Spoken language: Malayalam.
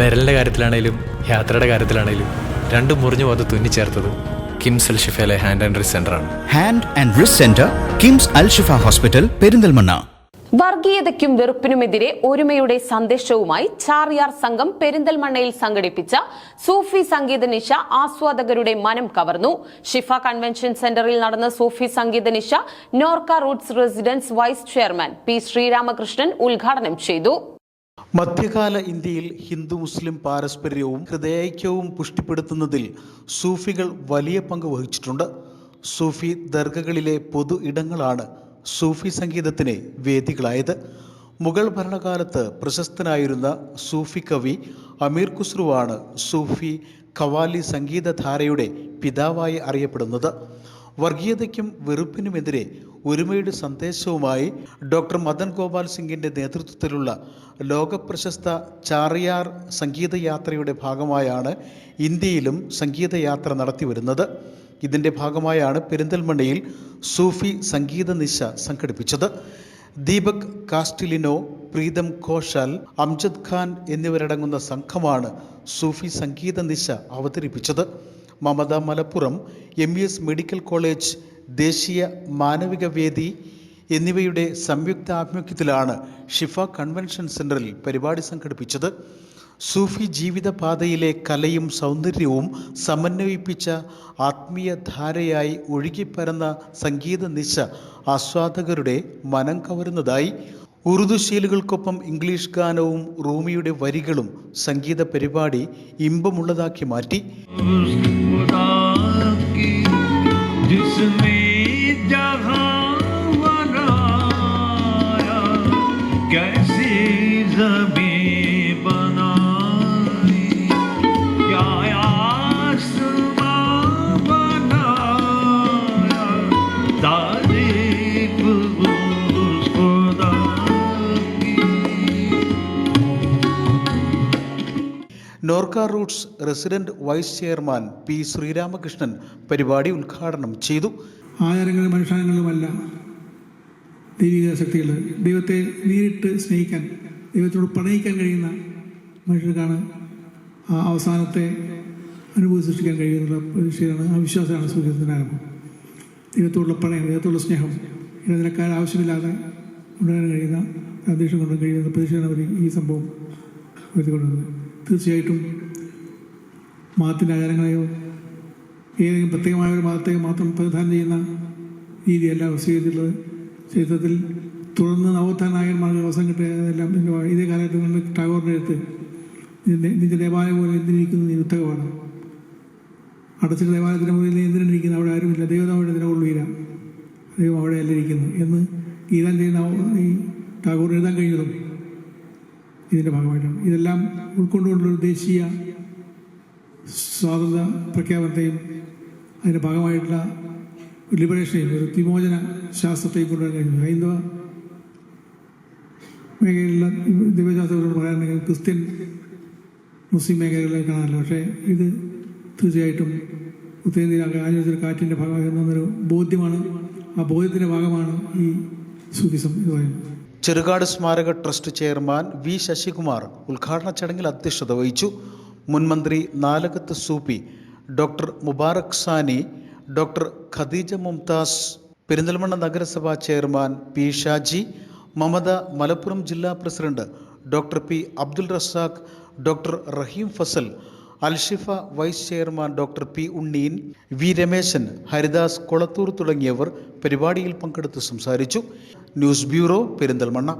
വിരലിന്റെ കാര്യത്തിലാണേലും യാത്രയുടെ കാര്യത്തിലാണേലും രണ്ടും മുറിഞ്ഞു പോകാതെ തുന്നിച്ചേർത്തത് കിംസ് അൽ ഷിഫയിലെ ഹാൻഡ് ആൻഡ് റിസ് സെന്റർ ആണ്. Hand and wrist centre KIMS Al Shifa hospital Perinthalmanna. വർഗീയതയ്ക്കും വെറുപ്പിനുമെതിരെ ഒരുമയുടെ സന്ദേശവുമായി ചാറിയാർ സംഘം പെരിന്തൽമണ്ണയിൽ സംഘടിപ്പിച്ച സൂഫി സംഗീത നിശ ആസ്വാദകരുടെ മനം കവർന്നു. ഷിഫ കൺവെൻഷൻ സെന്ററിൽ നടന്ന സൂഫി സംഗീത നിശ Norka roots residence vice chairman P Sreeramakrishnan ഉദ്ഘാടനം ചെയ്തു. മധ്യകാല ഇന്ത്യയിൽ ഹിന്ദു മുസ്ലിം പാരസ്പര്യവും ഹൃദയൈക്യവും പുഷ്ടിപ്പെടുത്തുന്നതിൽ സൂഫികൾ വലിയ പങ്ക് വഹിച്ചിട്ടുണ്ട്. സൂഫി ദർഗകളിലെ പൊതു ഇടങ്ങളാണ് സൂഫി സംഗീതത്തിന് വേദികളായത്. മുഗൾ ഭരണകാലത്ത് പ്രശസ്തനായിരുന്ന സൂഫി കവി അമീർ ഖുസ്രുവാണ് സൂഫി ഖവാലി സംഗീതധാരയുടെ പിതാവായി അറിയപ്പെടുന്നത്. വർഗീയതയ്ക്കും വെറുപ്പിനുമെതിരെ ഒരുമയുടെ സന്ദേശവുമായി ഡോക്ടർ മദൻ ഗോപാൽ സിംഗിന്റെ നേതൃത്വത്തിലുള്ള ലോകപ്രശസ്ത ചാറിയാർ സംഗീതയാത്രയുടെ ഭാഗമായാണ് ഇന്ത്യയിലും സംഗീതയാത്ര നടത്തിവരുന്നത്. ഇതിന്റെ ഭാഗമായാണ് പെരിന്തൽമണ്ണയിൽ സൂഫി സംഗീത നിശ സംഘടിപ്പിച്ചത്. ദീപക് കാസ്റ്റിലിനോ പ്രീതം ഘോഷാൽ അംജദ് ഖാൻ എന്നിവരടങ്ങുന്ന സംഘമാണ് സൂഫി സംഗീത നിശ അവതരിപ്പിച്ചത്. Mamatha Malappuram M S medical college ദേശീയ മാനവിക വേദി എന്നിവയുടെ സംയുക്ത ആഭിമുഖ്യത്തിലാണ് ഷിഫ കൺവെൻഷൻ സെന്ററിൽ പരിപാടി സംഘടിപ്പിച്ചത്. സൂഫി ജീവിതപാതയിലെ കലയും സൗന്ദര്യവും സമന്വയിപ്പിച്ച ആത്മീയ ധാരയായി ഒഴുകിപ്പരന്ന സംഗീത നിശ ആസ്വാദകരുടെ മനം കവരുന്നതായി ഉറുദു ശീലുകൾക്കൊപ്പം ഇംഗ്ലീഷ് ഗാനവും റൂമിയുടെ വരികളും സംഗീത പരിപാടി ഇമ്പമുള്ളതാക്കി മാറ്റി Norka roots resident vice chairman P Sreeramakrishnan പരിപാടി ഉദ്ഘാടനം ചെയ്തു. ആചാരങ്ങളും അനുഷ്ഠാനങ്ങളുമല്ല ദൈവിക ശക്തികൾ. ദൈവത്തെ നേരിട്ട് സ്നേഹിക്കാൻ ദൈവത്തോട് പ്രണയിക്കാൻ കഴിയുന്ന മനുഷ്യർക്കാണ് ആ അവസാനത്തെ അനുഭൂതി സൃഷ്ടിക്കാൻ കഴിയുന്നുള്ള പ്രതീക്ഷയാണ് ആ വിശ്വാസമാണ് സൂര്യത്തിന്റെ ആരംഭം. ദൈവത്തോടുള്ള പ്രണയം ദൈവത്തോടുള്ള സ്നേഹം ഇടനിലക്കാർ ആവശ്യമില്ലാതെ ഉണ്ടാകാൻ കഴിയുന്ന അന്തരീക്ഷം കൊണ്ട് കഴിയുന്ന പ്രതീക്ഷയാണ് അവർ ഈ സംഭവം ഉയർത്തിക്കൊണ്ടുവന്നത് തീർച്ചയായിട്ടും മതത്തിന്റെ ആചാരങ്ങളെയോ ഏതെങ്കിലും പ്രത്യേകമായ ഒരു മതത്തെ മാത്രം പ്രതിദാനം ചെയ്യുന്ന രീതിയല്ല സ്വീകരിച്ചിട്ടുള്ളത് ചരിത്രത്തിൽ തുടർന്ന് നവോത്ഥാന നായകന്മാർക്ക് അവസരം കിട്ടിയതെല്ലാം ഇതേ കാലഘട്ടങ്ങളിൽ ടാഗോറിന്റെ അടുത്ത് നിന്റെ ദേവാലയം പോലെ എന്തിനിരിക്കുന്നത് നീ ഉത്തകമാണ് അടച്ചിട്ട് ദേവാലയത്തിന് മുന്നിൽ നീ എന്തിനിരിക്കുന്നു അവിടെ ആരുമില്ല. ദൈവം അവിടെ നിലകൊള്ളുകയില്ല. ദൈവം അവിടെയല്ല ഇരിക്കുന്നു എന്ന് ഗീതാഞ്ജലി ഈ ടാഗോർ എഴുതാൻ കഴിഞ്ഞതും ഇതിന്റെ ഭാഗമായിട്ടാണ്. ഇതെല്ലാം ഉൾക്കൊണ്ടുകൊണ്ടുള്ള ദേശീയ സ്വാതന്ത്ര്യ പ്രഖ്യാപനത്തെയും അതിന്റെ ഭാഗമായിട്ടുള്ള ലിബറേഷനെയും ഒരു വിമോചന ശാസ്ത്രത്തെയും കൊണ്ടുവരാൻ കഴിഞ്ഞു. ഹൈന്ദവ മേഖലയിലുള്ള ദിവ്യശാസ്ത്രങ്ങളോട് പറയാനുണ്ടെങ്കിൽ ക്രിസ്ത്യൻ മുസ്ലിം മേഖലകളിൽ കാണാനല്ലോ പക്ഷേ ഇത് തീർച്ചയായിട്ടും ഉത്തരേന്ത്യയിലൊക്കെ ആലോചിച്ചൊരു കാറ്റിന്റെ ഭാഗമായി ബോധ്യമാണ് ആ ബോധ്യത്തിന്റെ ഭാഗമാണ് ഈ സൂഫിസം എന്ന് പറയുന്നത്. ചെറുകാട് സ്മാരക ട്രസ്റ്റ് ചെയർമാൻ വി ശശികുമാർ ഉദ്ഘാടന ചടങ്ങിൽ അധ്യക്ഷത വഹിച്ചു. മുൻമന്ത്രി നാലകത്ത് സൂപി ഡോക്ടർ മുബാറക് സാനി ഡോക്ടർ ഖദീജ മുംതാസ് പെരിന്തൽമണ്ണ നഗരസഭാ ചെയർമാൻ പി ഷാജി മമത മലപ്പുറം ജില്ലാ president doctor P Abdul Razak doctor Raheem Fazal Alshifa vice chairman doctor P Unneen V Rameshan Haridas Kolathur തുടങ്ങിയവർ പരിപാടിയിൽ പങ്കെടുത്ത് സംസാരിച്ചു. News bureau Perinthalmanna.